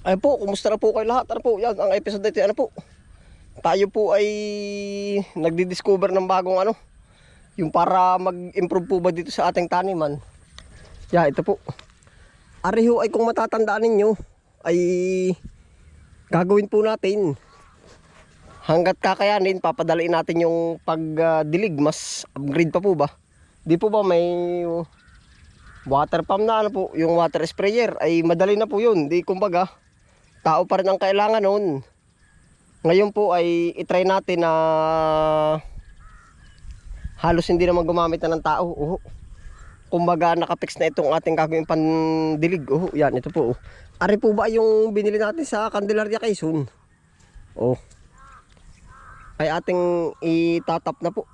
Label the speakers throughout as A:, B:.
A: Ay po, kumusta na po kayo lahat? Ano po, yan, ang episode ito, ano po? Tayo po ay nagdi-discover ng bagong ano, yung para mag-improve po ba dito sa ating taniman. Yeah, ito po. Ariho ay kung matatandaan ninyo, ay gagawin po natin. Hanggat kakayanin, papadaliin natin yung pagdilig, mas upgrade pa po ba? Di po ba may water pump na ano po, yung water sprayer ay madali na po yun. Di kumbaga, tao pa rin ang kailangan noon. Ngayon po ay itry natin na halos hindi naman gumamit na ng tao. Uho. Kumbaga nakapix na itong ating gagawin pandilig. Uho, yan, ito po. oh. Ari po ba yung binili natin sa Candelaria Quezon? Oh. Ay ating itatap na po.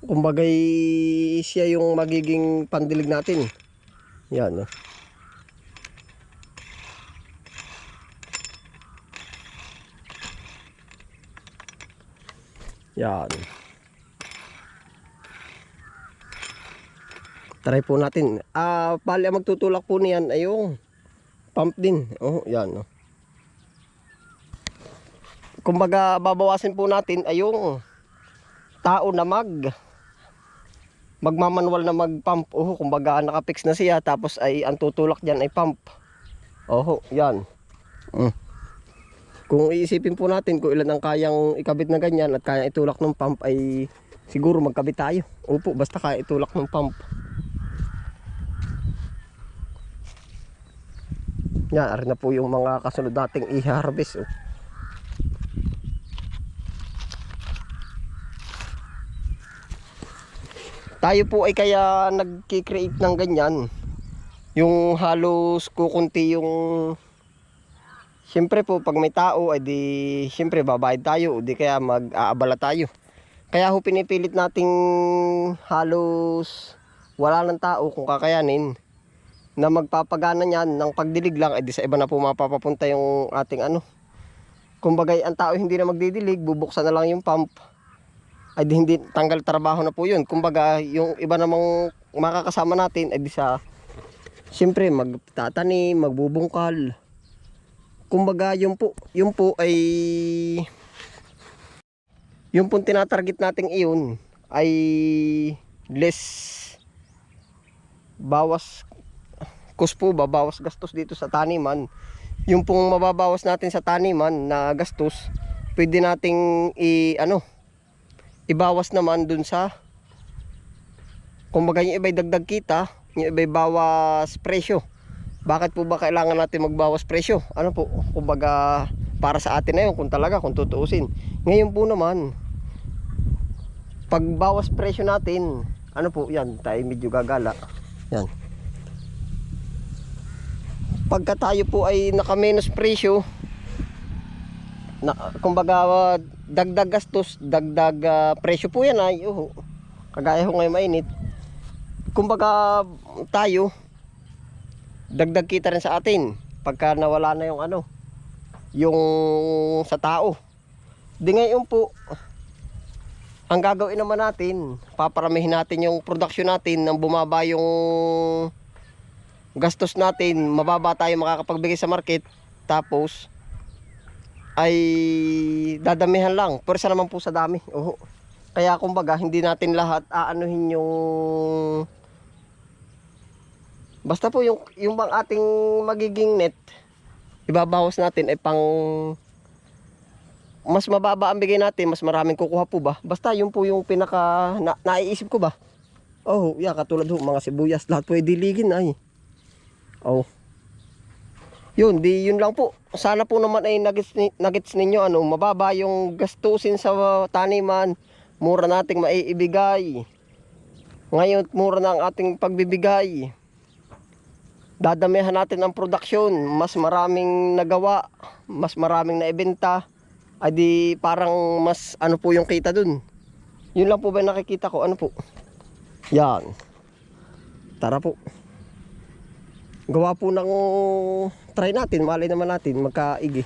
A: Kumbaga siya yung magiging pandilig natin. Yan. Oh. Yan. Try po natin. Ah, pali magtutulak po niyan ay yung pump din. Oh, yan. Oh. Kumbaga babawasin po natin ay yung tao na mag magmamanual na mag-pump. Oh, kumbaga nakapix na siya tapos ay ang tutulak diyan ay pump. Oh, yan. Mm. Kung iisipin po natin kung ilan ang kayang ikabit na ganyan at kaya itulak ng pump ay siguro magkabit tayo. Opo, basta kaya itulak ng pump. Yan, ari na po yung mga kasunod nating i-harvest. Oh. Tayo po ay kaya nagki-create ng ganyan. Yung halos kukunti yung Siyempre po pag may tao ay di siyempre babayad tayo o di kaya mag-aabala tayo. Kaya ho pinipilit nating halos wala ng tao kung kakayanin na magpapagana niyan ng pagdilig lang ay di sa iba na po mapapapunta yung ating ano. Kumbaga ang tao hindi na magdidilig, bubuksan na lang yung pump. Ay di hindi tanggal trabaho na po yun. Kumbaga yung iba namang makakasama natin ay di sa siyempre magtatanim, magbubungkal kumbaga yung po, yung po ay yung po tinatarget nating iyon ay less bawas cost po ba, bawas gastos dito sa taniman. Yung pong mababawas natin sa taniman na gastos, pwede nating i ano ibawas naman dun sa kumbaga yung iba'y dagdag kita, yung iba'y bawas presyo. Bakit po ba kailangan natin magbawas presyo? Ano po? Kumbaga para sa atin na yun kung talaga kung tutuusin. Ngayon po naman pagbawas presyo natin, ano po? Yan, tayo medyo gagala. Yan. Pagka tayo po ay naka-minus presyo, na, kumbaga dagdag gastos, dagdag uh, presyo po yan ay, uh, kagaya ho ngayon mainit. Kumbaga tayo, dagdag kita rin sa atin pagka nawala na yung ano yung sa tao di ngayon po ang gagawin naman natin paparamihin natin yung production natin nang bumaba yung gastos natin mababa tayo makakapagbigay sa market tapos ay dadamihan lang pero sa naman po sa dami Oho. kaya kumbaga hindi natin lahat aanuhin yung Basta po yung yung bang ating magiging net ibabawas natin ay pang mas mababa ang bigay natin, mas maraming kukuha po ba? Basta yun po yung pinaka na, naiisip ko ba? Oh, yeah, katulad ho, mga sibuyas, lahat po ay diligin ay. Oh. Yun, di yun lang po. Sana po naman ay nagits, nagits ninyo ano, mababa yung gastusin sa taniman, mura nating maiibigay. Ngayon, mura na ang ating pagbibigay dadamihan natin ang production, mas maraming nagawa, mas maraming naibenta, ay di parang mas ano po yung kita dun. Yun lang po ba nakikita ko, ano po? Yan. Tara po. Gawa po ng try natin, malay naman natin, magkaigi.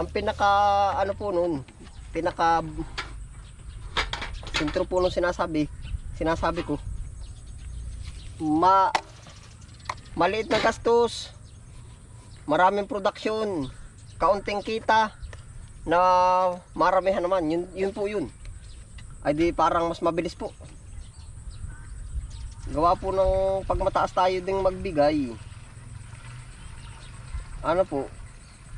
A: Ang pinaka ano po nun, pinaka sentro po nung sinasabi, sinasabi ko, ma maliit na gastos maraming production, kaunting kita, na maramihan naman. Yun, yun po yun. Ay di parang mas mabilis po. Gawa po ng pag mataas tayo ding magbigay. Ano po,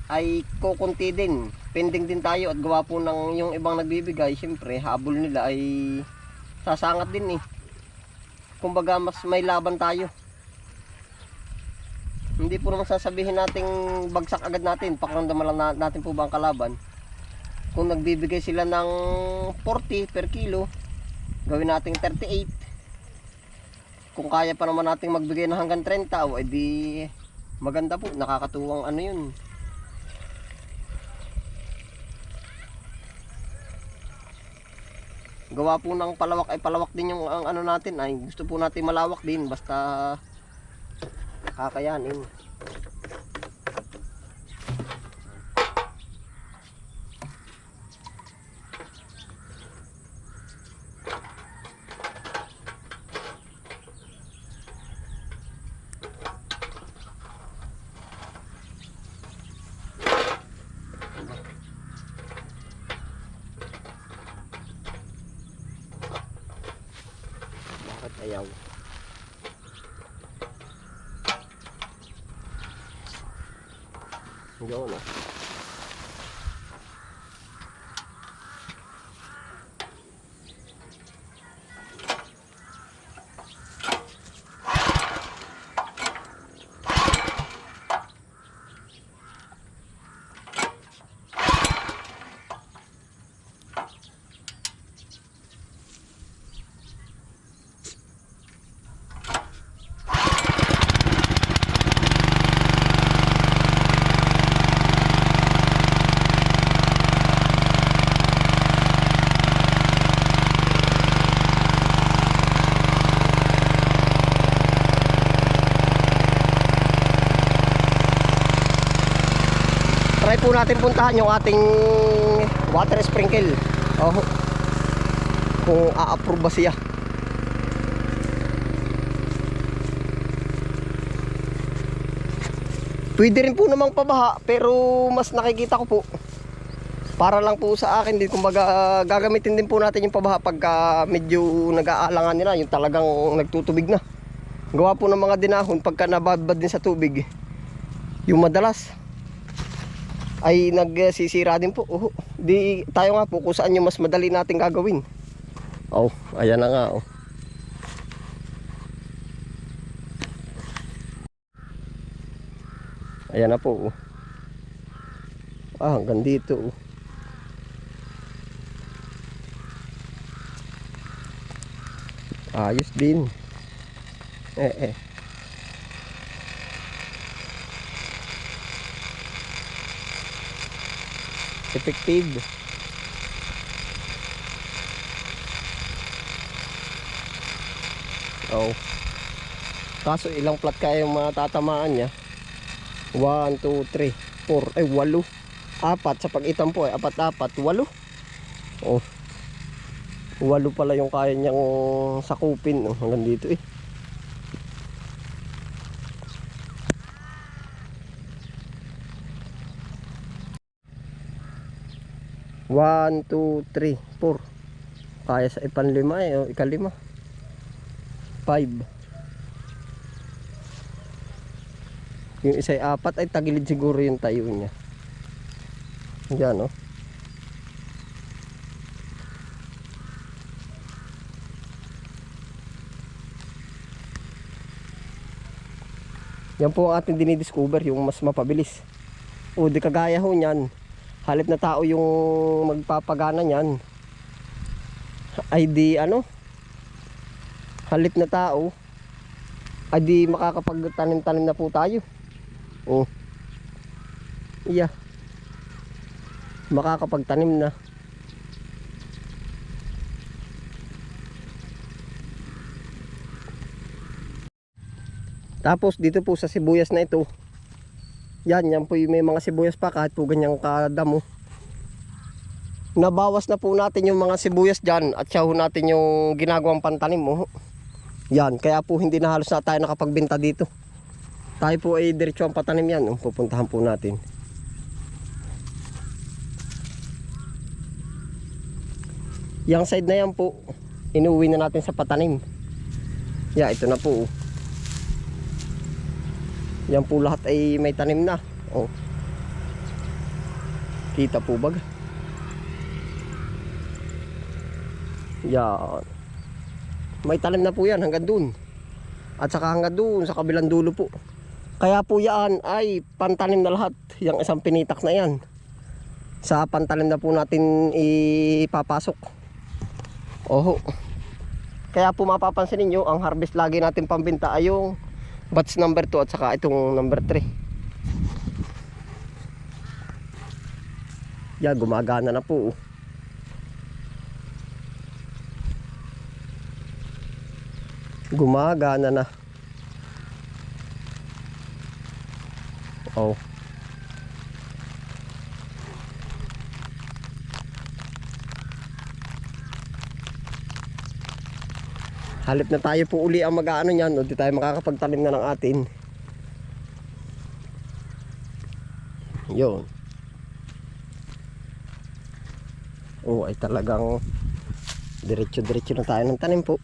A: ay kukunti din. Pending din tayo at gawa po ng yung ibang nagbibigay, syempre habol nila ay sasangat din eh. Kumbaga mas may laban tayo. Hindi po naman sasabihin nating bagsak agad natin, pakiramdaman lang na- natin po ba ang kalaban. Kung nagbibigay sila ng 40 per kilo, gawin nating 38. Kung kaya pa naman nating magbigay ng hanggang 30, o edi maganda po, nakakatuwang ano yun. Gawa po ng palawak ay palawak din yung ang ano natin ay gusto po natin malawak din basta kakayanin. Bakit ayaw? Yun ah. Try po natin puntahan yung ating water sprinkle. Oh. Kung a-approve ba siya. Pwede rin po namang pabaha pero mas nakikita ko po para lang po sa akin din kumbaga gagamitin din po natin yung pabaha pagka medyo nag-aalangan nila yung talagang nagtutubig na gawa po ng mga dinahon pagka nababad din sa tubig yung madalas ay nagsisira din po. Oh, di tayo nga po kung saan yung mas madali nating gagawin. Oh, ayan na nga oh. Ayan na po. Oh. Ah, hanggang dito. Oh. Ayos din. Eh eh. Effective. Oh. Kaso ilang plat kaya yung matatamaan niya? 1, 2, 3, 4 ay 8 apat. Sa pag-itam po ay apat apat. 8 oh. 8 pala yung kaya niyang sakupin. Oh, hanggang dito eh One, two, three, four. Kaya sa ipanlima eh, o ikalima. Five. Yung isa'y apat ay tagilid siguro yung tayo niya. Yan oh. Yan po ang ating dinidiscover, yung mas mapabilis. O di kagaya ho niyan halip na tao yung magpapagana niyan. Ay di ano? Halip na tao. Ay di makakapagtanim-tanim na po tayo. Oh. Iya makakapagtanim na. Tapos dito po sa sibuyas na ito yan, yan po yung may mga sibuyas pa kahit po ganyang kadamo. Nabawas na po natin yung mga sibuyas dyan at siya natin yung ginagawang pantanim mo. Yan, kaya po hindi na halos na tayo nakapagbenta dito. Tayo po ay diretso ang patanim yan. Oh, pupuntahan po natin. Yang side na yan po, inuwi na natin sa patanim. Ya, ito na po. oh. Yan po lahat ay may tanim na. Oh. Kita po bag. Yan. May tanim na po yan hanggang dun. At saka hanggang dun sa kabilang dulo po. Kaya po yan ay pantanim na lahat. Yung isang pinitak na yan. Sa pantanim na po natin ipapasok. Oho. Kaya po mapapansin ninyo, ang harvest lagi natin pambinta ay yung batch number 2 at saka itong number 3. Yan, gumagana na po. oh. Gumagana na. Oh. Halip na tayo po uli ang mag-ano niyan, o di tayo makakapagtanim na ng atin. Yun. Oh, ay talagang diretso-diretso na tayo ng tanim po.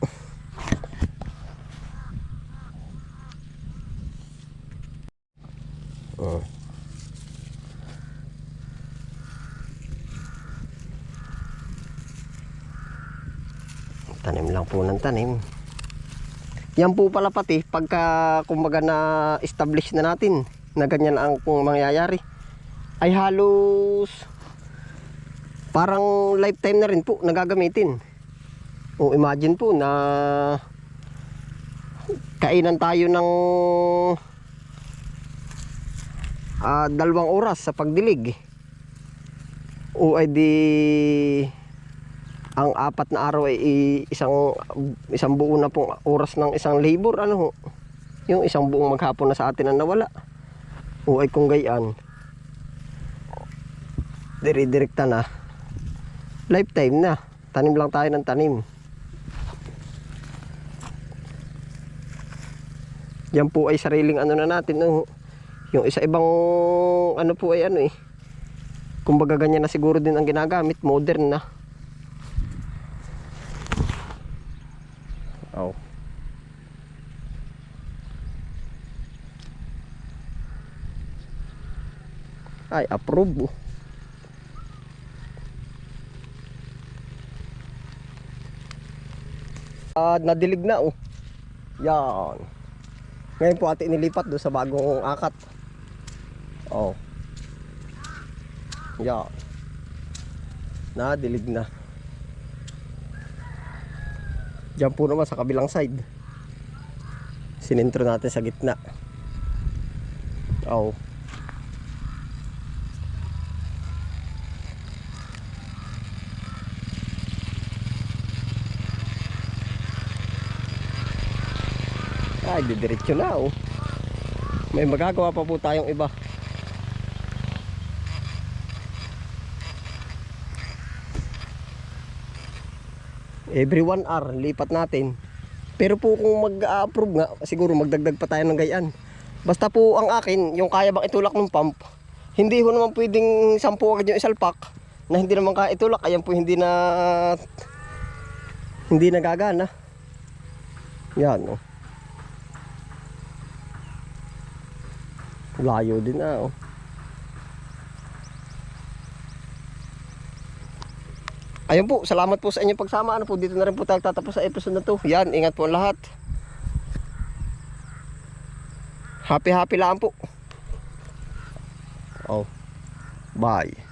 A: Tanim lang po ng tanim. Yan po pala pati pagka kumbaga na establish na natin na ganyan ang kung mangyayari ay halos parang lifetime na rin po nagagamitin. O imagine po na kainan tayo ng ah, dalawang oras sa pagdilig. O ay di ang apat na araw ay isang isang buo na pong oras ng isang labor ano ho. Yung isang buong maghapon na sa atin ang nawala. O ay kung gayaan. Dire-direkta na. Lifetime na. Tanim lang tayo ng tanim. Yan po ay sariling ano na natin no. Yung isa ibang ano po ay ano eh. Kumbaga ganyan na siguro din ang ginagamit, modern na. Ay, approve. oh. Ah, nadilig na oh. Yan. Ngayon po atin inilipat do sa bagong akat. Oh. Yan. Nadilig na. Diyan po naman sa kabilang side. Sinintro natin sa gitna. Oh. Ay, didiretso na oh. May magagawa pa po tayong iba. Every 1 hour, lipat natin. Pero po kung mag-approve nga, siguro magdagdag pa tayo ng gayaan. Basta po ang akin, yung kaya bang itulak ng pump, hindi ho naman pwedeng 10 agad yung isalpak na hindi naman kaya itulak. Ayan po hindi na hindi nagagana. Yan oh. Layo din na oh. Ayun po, salamat po sa inyong pagsama. Ano po, dito na rin po tayo tatapos sa episode na to. Yan, ingat po ang lahat. Happy happy lang po. Oh. Bye.